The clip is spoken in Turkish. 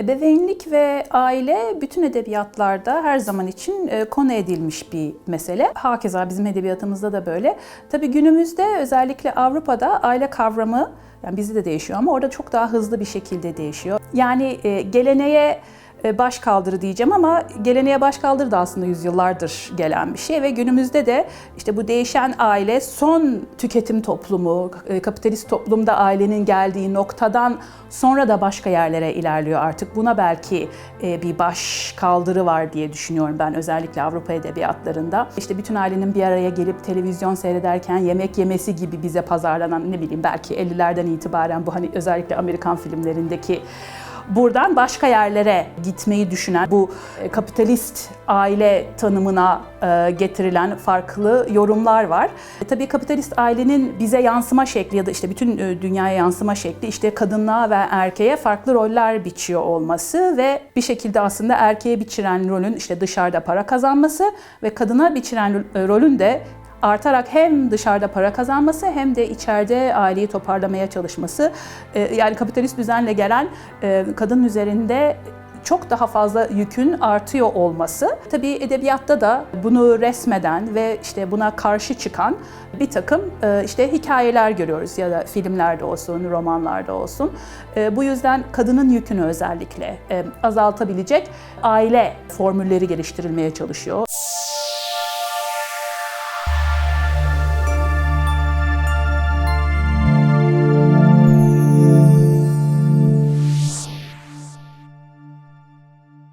Ebeveynlik ve aile bütün edebiyatlarda her zaman için e, konu edilmiş bir mesele. Hakeza bizim edebiyatımızda da böyle. Tabii günümüzde özellikle Avrupa'da aile kavramı yani bizde de değişiyor ama orada çok daha hızlı bir şekilde değişiyor. Yani e, geleneğe baş kaldırı diyeceğim ama geleneğe baş kaldırı da aslında yüzyıllardır gelen bir şey ve günümüzde de işte bu değişen aile son tüketim toplumu, e, kapitalist toplumda ailenin geldiği noktadan sonra da başka yerlere ilerliyor artık. Buna belki e, bir baş kaldırı var diye düşünüyorum ben özellikle Avrupa edebiyatlarında. İşte bütün ailenin bir araya gelip televizyon seyrederken yemek yemesi gibi bize pazarlanan ne bileyim belki 50'lerden itibaren bu hani özellikle Amerikan filmlerindeki buradan başka yerlere gitmeyi düşünen bu e, kapitalist aile tanımına e, getirilen farklı yorumlar var. E, tabii kapitalist ailenin bize yansıma şekli ya da işte bütün dünyaya yansıma şekli işte kadınlığa ve erkeğe farklı roller biçiyor olması ve bir şekilde aslında erkeğe biçilen rolün işte dışarıda para kazanması ve kadına biçilen rolün de artarak hem dışarıda para kazanması hem de içeride aileyi toparlamaya çalışması. Ee, Yani kapitalist düzenle gelen e, kadın üzerinde çok daha fazla yükün artıyor olması. Tabii edebiyatta da bunu resmeden ve işte buna karşı çıkan bir takım e, işte hikayeler görüyoruz ya da filmlerde olsun, romanlarda olsun. E, Bu yüzden kadının yükünü özellikle e, azaltabilecek aile formülleri geliştirilmeye çalışıyor.